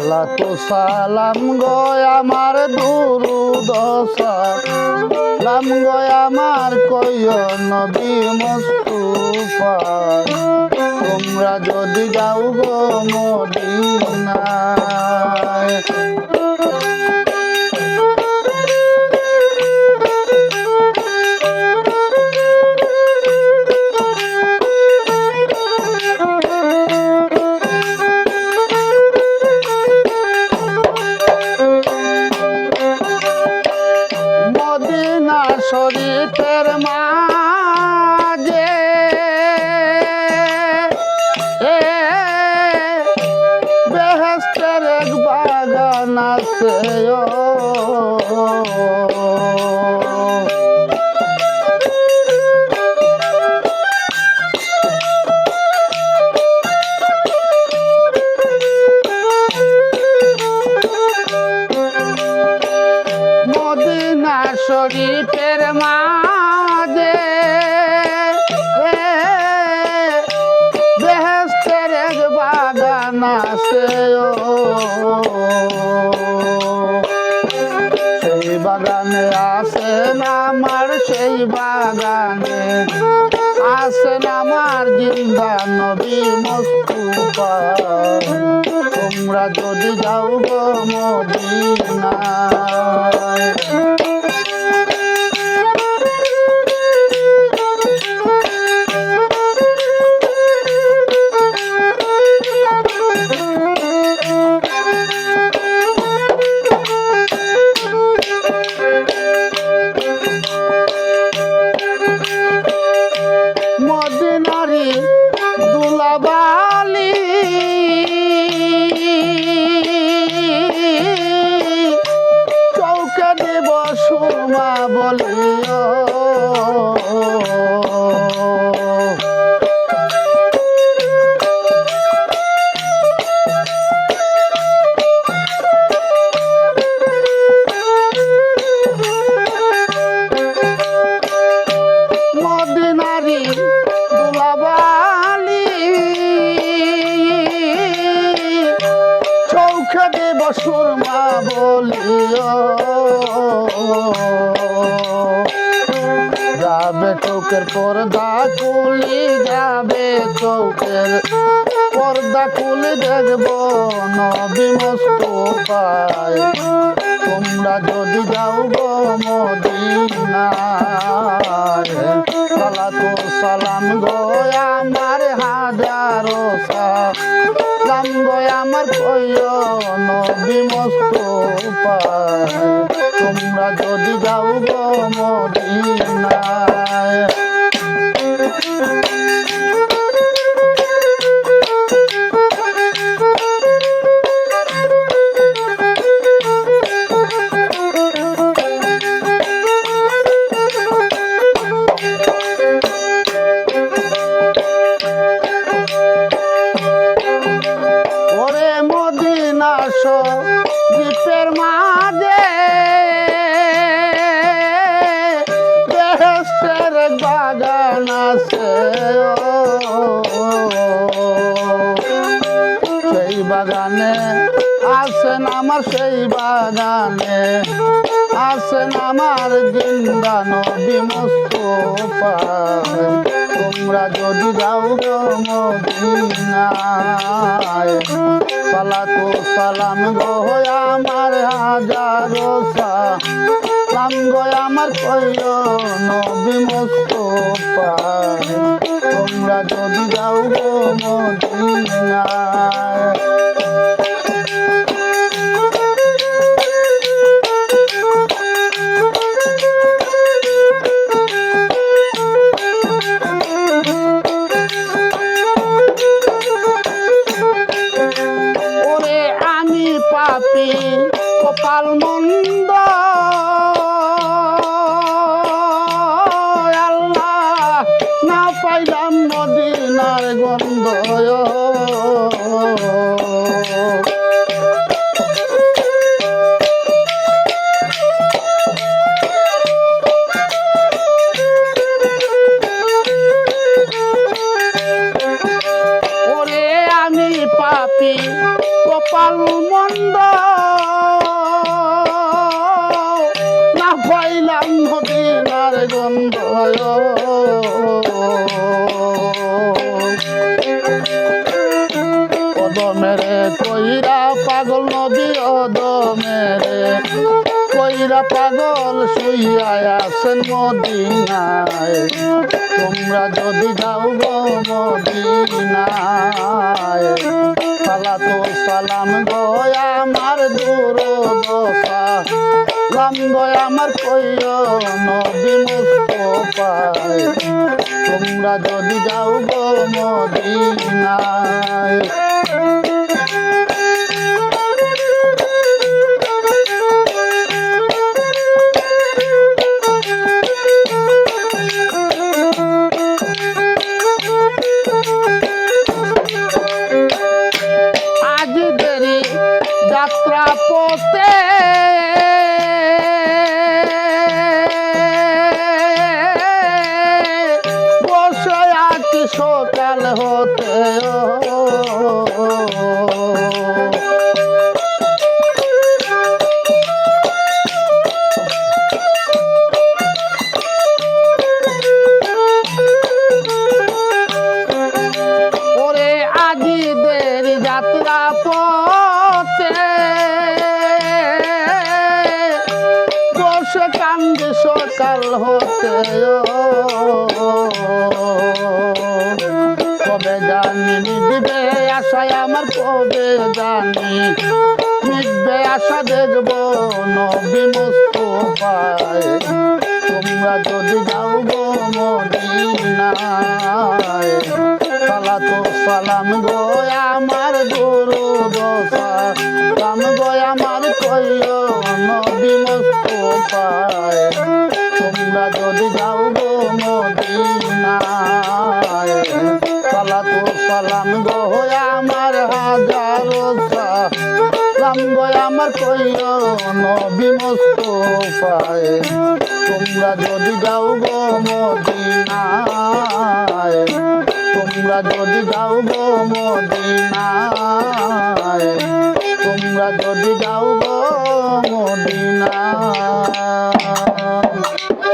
সালাতু সালাম গয় আমার দুরুদশা। সালাম গয় আমার কইয় নবী মুস্তুফা। তোমরা যদি যাও গো মদিনায়। ও। সেই বাগানে আসেন আমার, সেই বাগানে আসেন আমার জিন্দা নবী মস্তুফা তোমরা যদি যাও গো মদিনায় সুরমা বলিও। যাবে চৌকের পর্দা কুলি যাবে চৌকের পর্দা কুলি দেখব নবী মুস্তফায়। তোমরা যদি যাও গো মদিনায় সালাতু সালাম গো আমার হাজারো সালাম গো আমার কইও নবী মুস্তফায় তোমরা যদি যাও গো মদিনায় আছে। সেই বাগানে আসেন আমার সেই বাগানে আসেন আমার জিন্দা নবী মুস্তফা। তোমরা যদি যাও গো মদিনায়, সালাতু সালাম গো আমার হাজারো সালাম গো আমার কইল নবী মুস্তফা তোমরা যদি যাও গো মদিনায়। গন্ধ পাপি কপাল মন্দ। না পাইলাম নদীনার গন্ধ। কইরা পাগল নদী ওদমেরে কইরা পাগল শুইয়া আছেন মদিনায়। তোমরা যদি যাও গো মদিনায় সালা তো সালাম গয়া আমার দূর দশা গয়া আমার কইয় নবী মুস্তফায়। তোমরা যদি যাও গো মদিনায় কবে জানি নিদিবে আশায় জানি মিটবে আশা দেখব নবী মুস্তফায়। তোমরা যদি যাও গো মদিনায় সালা তো সালাম গো আমার গুরু দশা সালাম গো নবী তোমরা যদি যাও গো মদিনায় সালা তো সালাম গো আমার হাজারো সালাম গো আমার কইও নবী মুস্তফায়, তোমরা যদি যাও গো মদিনায়, তোমরা যদি যাও গো মদিনায়, তোমরা যদি যাও গো মদিনায়।